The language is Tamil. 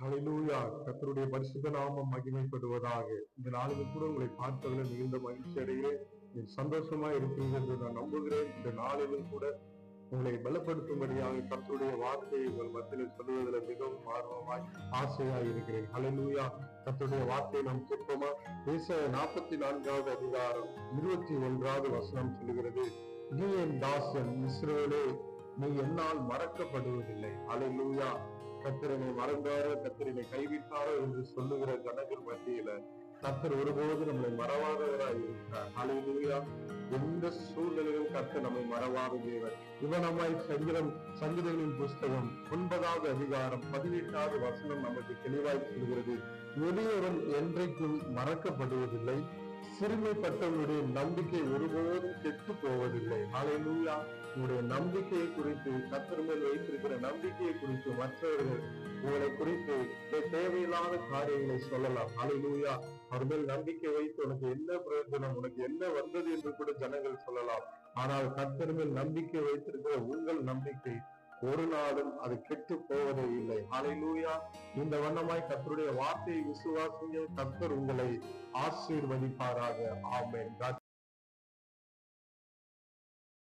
ஹalleluya. கத்தருடைய பரிசுத்த நாமம் மகிமைப்படுவதாக. இந்த நாளில் கூட உங்களை பார்த்ததில் மிகுந்த மகிழ்ச்சி அடைகிறேன். சந்தோஷமா இருக்கிறீர்கள் என்று நான் நம்புகிறேன். இந்த நாளிலும் கூட உங்களை பலப்படுத்தும்படியாக கத்தருடைய வார்த்தையை உங்கள் மத்தியில் சொல்வதில் மிகவும் ஆர்வமாய் ஆசையாய் இருக்கிறேன். ஹalleluya. கத்தருடைய வார்த்தையை நாம் கேட்போமா? பேச நாற்பத்தி நான்காவது அதிகாரம் இருபத்தி ஒன்றாவது வசனம் சொல்கிறது நீ என் தாசன் இஸ்ரோலே நீ என்னால் மறக்கப்படுவதில்லை. ஹalleluya. கத்திரனை மறந்தாரோ கத்திரனை கைவிட்டாரோ என்று சொல்லுகிற ஜனங்கள் மத்தியில கத்தர் ஒருபோது நம்மளை மறவாதவராய் இருக்கிறார். ஹalleluya எந்த சூழ்நிலையிலும் கத்த நம்மை மறவாத தேவர் இவனமாய் சங்கீதம் சங்கீதங்களின் புஸ்தகம் ஒன்பதாவது அதிகாரம் பதினெட்டாவது வசனம் நமக்கு தெளிவாய் சொல்கிறது. எளியவன் என்றைக்கும் மறக்கப்படுவதில்லை. சிறுமைப்பட்டவனுடைய நம்பிக்கை ஒருபோதும் கெட்டு போவதில்லை. ஹalleluya. உங்களுடைய நம்பிக்கையை குறித்து கத்தர் வைத்திருக்கிற நம்பிக்கையை குறித்து மற்றவர்கள் உங்களை குறித்து தேவையில்லாத காரியங்களை சொல்லலாம். அலைநூயா அவர் மேல் நம்பிக்கை வைத்து உனக்கு என்ன பிரயோஜனம் உனக்கு என்ன வந்தது என்று கூட ஜனங்கள் சொல்லலாம். ஆனால் கத்தர் மேல் நம்பிக்கை வைத்திருக்கிற உங்கள் நம்பிக்கை ஒரு நாளும் அது கெட்டு போவதே இல்லை. ஹalleluya இந்த வண்ணமாய் கத்தருடைய வார்த்தையை விசுவாசிங்க கத்தர் உங்களை ஆசீர்வதிப்பாராக. ஆமேன்.